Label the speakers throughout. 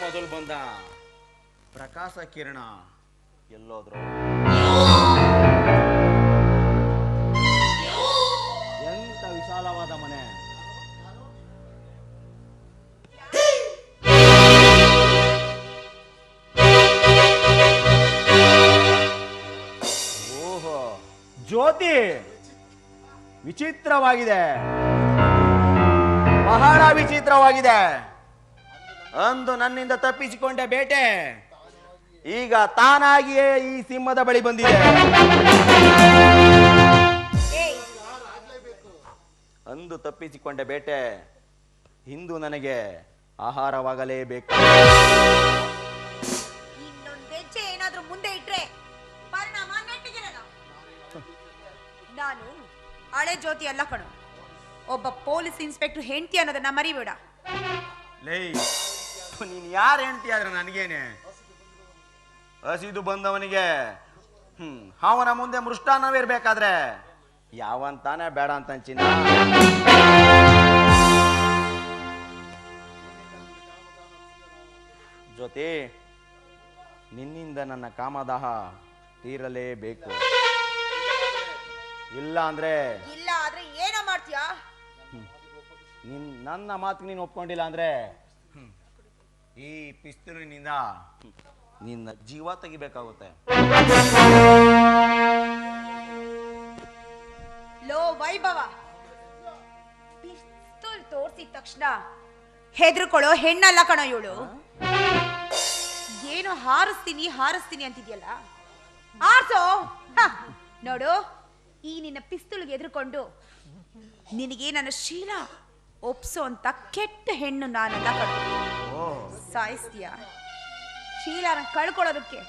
Speaker 1: ಮೊದಲು ಬಂದ ಪ್ರಕಾಶ ಕಿರಣ. ಎಲ್ಲೋದ್ರು. ಎಂತ ವಿಶಾಲವಾದ ಮನೆ. ಓಹೋ ಜ್ಯೋತಿ ವಿಚಿತ್ರವಾಗಿದೆ. ಬಹಳ ವಿಚಿತ್ರವಾಗಿದೆ. ಅಂದು ನನ್ನಿಂದ ತಪ್ಪಿಸಿಕೊಂಡೆ ಬೇಟೆ. ಈಗ ತಾನಾಗಿಯೇ ಈ ಸಿಂಹದ ಬಳಿ ಬಂದಿದೆ. ಅಂದು ತಪ್ಪಿಸಿಕೊಂಡ ಬೇಟೆ ಇಂದು ನನಗೆ ಆಹಾರವಾಗಲೇಬೇಕು.
Speaker 2: ಏನಾದ್ರೂ ಮುಂದೆ ಇಟ್ರೆ ಪರಿಣಾಮ ನಾನು ಹಳೆ ಜ್ಯೋತಿ ಅಲ್ಲ ಕಣು. ಒಬ್ಬ ಪೊಲೀಸ್ ಇನ್ಸ್ಪೆಕ್ಟರ್ ಹೆಂಡತಿ ಅನ್ನೋದನ್ನ ಮರಿಬೇಡ.
Speaker 1: ಲೇ ನೀನ್ ಯಾರು ಹೆಂಡತಿ ಆದ್ರೆ ನನಗೇನೆ. ಹಸಿದು ಬಂದವನಿಗೆ. ಹ್ಮ್ ಅವನ ಮುಂದೆ ಮೃಷ್ಟಾನವಿರ್ಬೇಕಾದ್ರೆ ಯಾವಂತಾನೆ ಬೇಡ ಅಂತ ಚಿನ್ನ ಜೊತೆ ನಿನ್ನಿಂದ ನನ್ನ ಕಾಮದಾಹ ತೀರಲೇಬೇಕು. ಇಲ್ಲ ಅಂದ್ರೆ
Speaker 2: ಇಲ್ಲ ಆದ್ರೆ ಏನ ಮಾಡ್ತೀಯಾ?
Speaker 1: ನಿನ್ ನನ್ನ ಮಾತಿಗೆ ನೀನು ಒಪ್ಕೊಂಡಿಲ್ಲ ಅಂದ್ರೆ ಈ ಪಿಸ್ತೂಲಿನಿಂದ ನಿನ್ನ ಜೀವ ತೆಗಿಬೇಕಾಗುತ್ತೆ.
Speaker 2: ಲೋ ವೈಭವ. ಪಿಸ್ತೂಲ್ ತೋರ್ಸಿದ ತಕ್ಷಣ ಹೆದ್ರಕೊಳ್ಳೋ ಹೆಣ್ಣಲ್ಲ ಕಣ ಇವಳು. ಏನು ಹಾರಿಸ್ತೀನಿ ಹಾರಿಸ್ತೀನಿ ಅಂತಿದ್ಯಲ್ಲ? ಆರ್ಸೋ. ನೋಡು, ಈ ನಿನ್ನ ಪಿಸ್ತೂಲ್ಗೆ ಎದ್ರುಕೊಂಡು ನಿನಗೆ ನನ್ನ ಶೀಲ ಒಪ್ಸೋ ಅಂತ ಕೆಟ್ಟ ಹೆಣ್ಣು ನಾನೆಲ್ಲ ಕಣೋ. ಸಾಯಿಸ್ತೀಯ? ಶೀಲಾನ ಕಳ್ಕೊಳ್ಳೋದಕ್ಕೆ.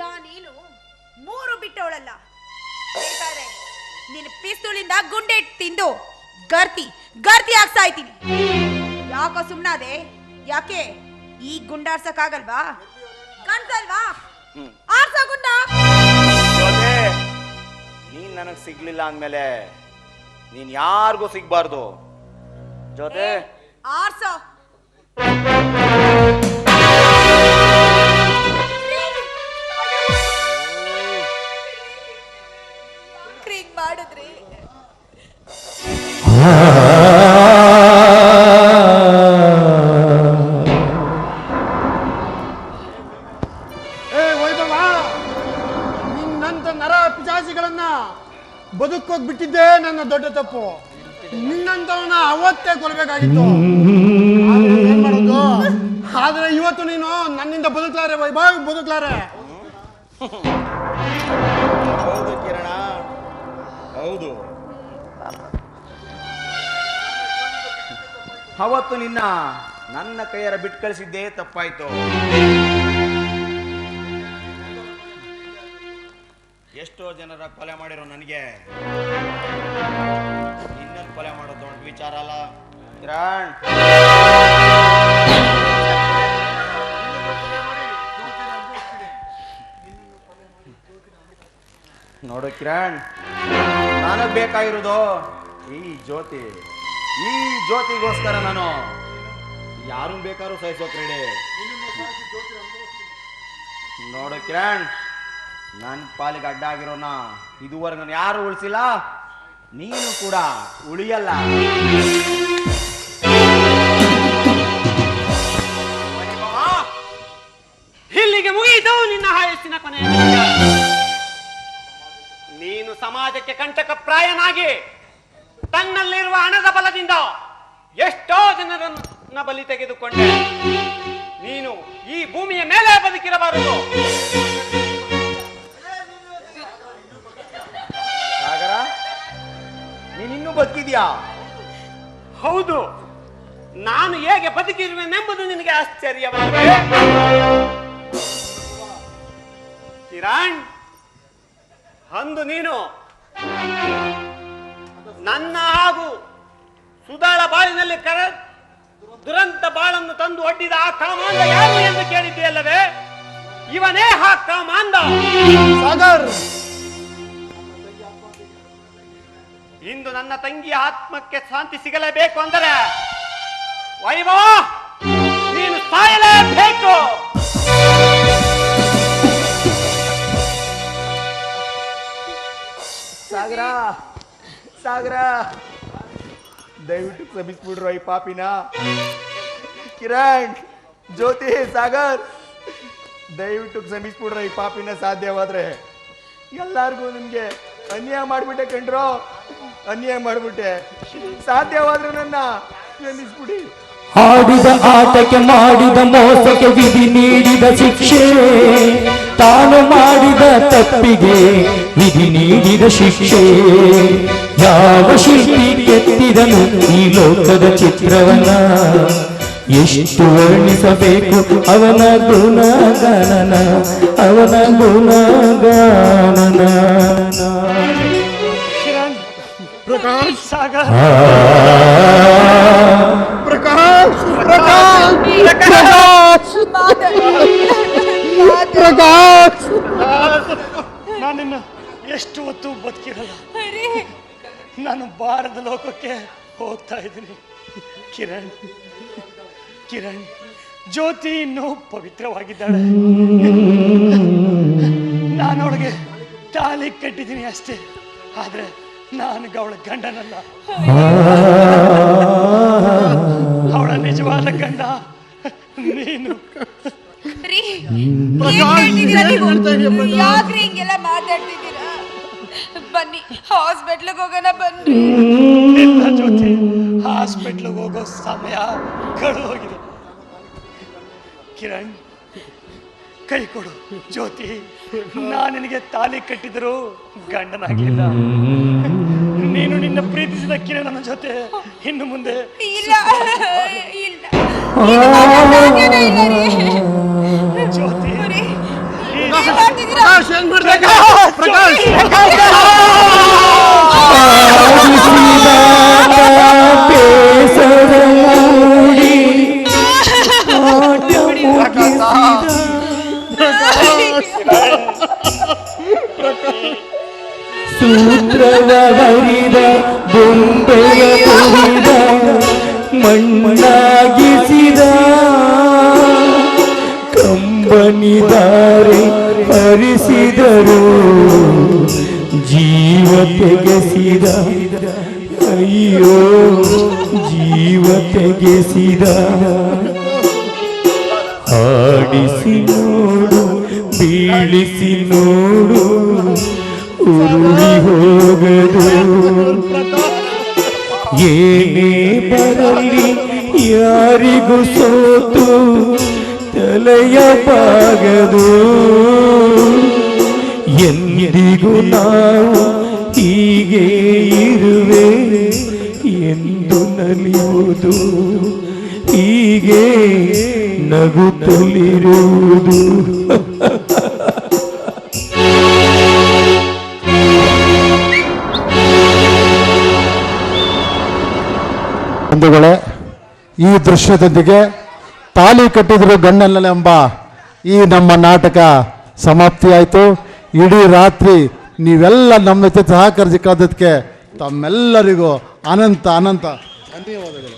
Speaker 2: ನಾನೇನು ಮೂರು ಬಿಟ್ಟವಳಲ್ಲ. ಬೇಕಾದ್ರೆ ನಿನ್ನ ಪಿಸ್ತೂಲಿಂದ ಗುಂಡೆ ತಿಂದು ಗರ್ತಿ ಗರ್ತಿ ಆಗ್ತಾ ಇದ್ದೀನಿ ಯಾಕೋ ಸುಮ್ನಾದೆ? ಯಾಕೆ? ಈ ಗುಂಡಾಡ್ಸಕ್ ಆಗಲ್ವಾ
Speaker 1: ಹ್ಮ್.
Speaker 2: ಆರ್ಸ ಗುಂಡ?
Speaker 1: ನೀನ್ ನನಗ್ ಸಿಗ್ಲಿಲ್ಲ ಅಂದ್ಮೇಲೆ ನೀನ್ ಯಾರಿಗೂ ಸಿಗ್ಬಾರ್ದು? ಜೊತೆ?
Speaker 2: ಆರ್ಸೋ ಮಾಡಿದ್ರಿ.
Speaker 3: ನಿನ್ನಂತ ನರ ಪಿಶಾಚಿಗಳನ್ನ ಬದುಕೋಕ್ ಬಿಟ್ಟಿದ್ದೇ ನನ್ನ ದೊಡ್ಡ ತಪ್ಪು. ನಿನ್ನಂತವನ್ನ ಅವತ್ತೇ ಕೊಲ್ಬೇಕಾಗಿತ್ತು. ಆದ್ರೆ ಇವತ್ತು ನೀನು ನನ್ನಿಂದ ಬದುಕ್ಲಾರೆ ವೈಭವ್ ಬದುಕ್ಲಾರೆ.
Speaker 1: ಹೌದು ಕಿರಣ. ಹೌದು. ಅವತ್ತು ನಿನ್ನ ನನ್ನ ಕೈಯರ ಬಿಟ್ಟು ಕಳಿಸಿದ್ದೇ ತಪ್ಪಾಯ್ತು. ಎಷ್ಟೋ ಜನರ ಕೊಲೆ ಮಾಡಿರೋ ನನಗೆ. ಇನ್ನೊಂದು ಕೊಲೆ ಮಾಡೋದು ದೊಡ್ಡ ವಿಚಾರ ಅಲ್ಲ. ಕಿರಣ್. ನೋಡು ಕಿರಣ್. ನಾನು ಬೇಕಾಗಿರೋದು ಈ ಜ್ಯೋತಿ. ಈ ಜ್ಯೋತಿಗೋಸ್ಕರ ನಾನು. ಯಾರು ಬೇಕಾದ್ರೂ ಸಹಿಸೋ ಕ್ರೀಡೆ ನೋಡು ಕಿರಣ್ ನನ್ನ ಪಾಲಿಗೆ ಅಡ್ಡ ಆಗಿರೋನ ಇದುವರೆಗೂ ಯಾರು ಉಳಿಸಿಲ್ಲ. ನೀನು ಕೂಡ ಉಳಿಯಲ್ಲ.
Speaker 4: ಕಂಟಕ ತನ್ನಲ್ಲಿರುವ ಹಣದ ಬಲದಿಂದ ಎಷ್ಟೋ ಜನರನ್ನ ಬಲಿ ತೆಗೆದುಕೊಂಡೆ. ನೀನು ಈ ಭೂಮಿಯ ಮೇಲೆ ಬದುಕಿರಬಾರದು.
Speaker 1: ಸಾಗರ ನೀನಿನ್ನೂ ಬದುಕಿದ್ಯಾ?
Speaker 4: ಹೌದು. ನಾನು ಹೇಗೆ ಬದುಕಿರುವೆನೆಂಬುದು ನಿನಗೆ ಆಶ್ಚರ್ಯವಾಗಿದೆ. ಕಿರಣ್ ಅಂದು ನೀನು ನನ್ನ ಹಾಗೂ ಸುಧಾಳ ಬಾಳಿನಲ್ಲಿ ಕರ ದುರಂತ ಬಾಳನ್ನು ತಂದು ಒಡ್ಡಿದ ಆ ಕಾಮಾಂಧ ಯಾರು ಎಂದು ಕೇಳಿದ್ದೀಯಲ್ಲವೇ? ಇವನೇ ಆ ಕಾಮಾಂಧ.
Speaker 3: ಸಾಗರ್.
Speaker 4: ಇಂದು ನನ್ನ ತಂಗಿಯ ಆತ್ಮಕ್ಕೆ ಶಾಂತಿ ಸಿಗಲೇಬೇಕು ಅಂದರೆ ವೈಭವ ನೀನು
Speaker 5: ಸಾಯಲೇಬೇಕು.
Speaker 1: ಸಾಗರ ಸಾಗರ. ದಯವಿಟ್ಟು ಕ್ಷಮಿಸ್ಬಿಡ್ರು ಈ ಪಾಪಿನ. ಕಿರಣ್, ಜ್ಯೋತಿ, ಸಾಗರ್. ದಯವಿಟ್ಟು ಕ್ಷಮಿಸ್ಬಿಡ್ರ ಈ ಪಾಪಿನ ಸಾಧ್ಯವಾದ್ರೆ. ಎಲ್ಲಾರ್ಗೂ ನಿಮ್ಗೆ ಅನ್ಯಾಯ ಮಾಡ್ಬಿಟ್ಟೆ ಕಣ್ರೋ. ಅನ್ಯಾಯ ಮಾಡ್ಬಿಟ್ಟೆ. ಸಾಧ್ಯವಾದ್ರೆ ನನ್ನ ಕ್ಷಮಿಸ್ಬಿಡಿ.
Speaker 6: ಆಡಿದ ಆಟಕ್ಕೆ ಮಾಡಿದ ಮೋಸಕ್ಕೆ ವಿಧಿ ನೀಡಿದ ಶಿಕ್ಷೆ, ತಾನು ಮಾಡಿದ ತಪ್ಪಿಗೆ ವಿಧಿ ನೀಡಿದ ಶಿಕ್ಷೆ ಯಾವ ಶಿಲ್ಪಿ ಕೆತ್ತಿದನು ಈ ಲೋಕದ ಚಿತ್ರವನ್ನ ಎಷ್ಟು ವರ್ಣಿಸಬೇಕು ಅವನ ಗುಣಗಾನನ ಅವನ ಗುಣಗಾನನ.
Speaker 5: ಕಿರಣ್
Speaker 3: ಪ್ರಕಾಶ್
Speaker 5: ಸಾಗರ್.
Speaker 6: ಆ.
Speaker 3: ಪ್ರಕಾಶ್ ಪ್ರಕಾಶ್ ಪ್ರಕಾಶ್. ಪ್ರಕಾಶ್.
Speaker 5: ನಾನಿನ್ನ ಎಷ್ಟು ಹೊತ್ತು ಬದುಕಿರಲ್ಲ? ನಾನು ಭಾರತ ಲೋಕಕ್ಕೆ ಹೋಗ್ತಾ ಇದ್ದೀನಿ. ಕಿರಣ್ ಕಿರಣ್ ಜ್ಯೋತಿ ಇನ್ನೂ ಪವಿತ್ರವಾಗಿದ್ದಾಳೆ. ನಾನು ಅವಳಿಗೆ ತಾಳಿ ಕಟ್ಟಿದ್ದೀನಿ ಅಷ್ಟೇ. ಆದ್ರೆ ನಾನು ಅವಳ ಗಂಡನಲ್ಲ. ಅವಳ ನಿಜವಾದ ಗಂಡ ನೀನು.
Speaker 2: ಮಾತಾಡ್ತಿದ್ದೀನಿ ಯಾಕ್ರಿ ಹಿಂಗೆಲ್ಲ ಬನ್ನಿ ಹಾಸ್ಪಿಟ್ಲಿಗೆ ಹೋಗೋಣ ಬನ್ನಿ.
Speaker 5: ಇಲ್ಲ ಜ್ಯೋತಿ ಹಾಸ್ಪಿಟ್ಲಿಗೆ ಹೋಗೋ ಸಮಯ ಕಳೆದು ಹೋಗಿದೆ. ಕಿರಣ್ ಕೈ ಕೊಡು. ಜ್ಯೋತಿ ನಾನು ನಿನಗೆ ತಾಲಿ ಕಟ್ಟಿದ್ರು ಗಂಡನಾಗ್ಲಿಲ್ಲ. ನೀನು ನಿನ್ನ ಪ್ರೀತಿಸಿದ ಕಿರಣನ ಜೊತೆ ಇನ್ನು ಮುಂದೆ
Speaker 2: ಇಲ್ಲ ಇಲ್ಲ. ಇದು ಮಾತಾಡೋ ಸಾಧ್ಯನೇ ಇಲ್ಲ ರೀ.
Speaker 5: ಜ್ಯೋತಿ.
Speaker 2: ರೀ, ಏನ್ ಮಾಡ್ತಿದ್ದೀರಾ?
Speaker 3: ಪ್ರಕಾಶ್ ಏನ್ ಮಾಡ್ದೆ ಪ್ರಕಾಶ್
Speaker 6: ಕಂಬನಿದಾರೆ ಹರಿಸಿದರು. ಜೀವ ತೆಗೆಸಿದ, ಅಯ್ಯೋ, ಜೀವ ತೆಗೆಸಿದ. ಆಡಿಸಿ ನೋಡು, ಬೀಳಿಸಿ ನೋಡು, ಉರುಳಿ ಹೋಗದು. ಏನೇ ಬರಲಿ, ಯಾರಿಗೂ ಸೋತು. ತಲೆಯ ಬಾಗದು. ಎಂದಿಗೂ ನಾವು ಹೀಗೆ ಇರುವೆ ಎಂದು ನಲಿಯುವುದು ಹೀಗೆ ನಗುತ್ತಲಿರುವುದು.
Speaker 3: ಬಂಧುಗಳೇ ಈ ದೃಶ್ಯದೊಂದಿಗೆ ತಾಲಿ ಕಟ್ಟಿದ್ರು ಗಣ್ಣಲ್ಲೆಂಬ ಈ ನಮ್ಮ ನಾಟಕ ಸಮಾಪ್ತಿಯಾಯಿತು ಇಡೀ ರಾತ್ರಿ ನೀವೆಲ್ಲ ನಮ್ಮ ಜೊತೆ ಸಹಕರಿಸಿಕೊಳ್ಳೋದಕ್ಕೆ ತಮ್ಮೆಲ್ಲರಿಗೂ ಅನಂತ ಅನಂತ ಧನ್ಯವಾದಗಳು.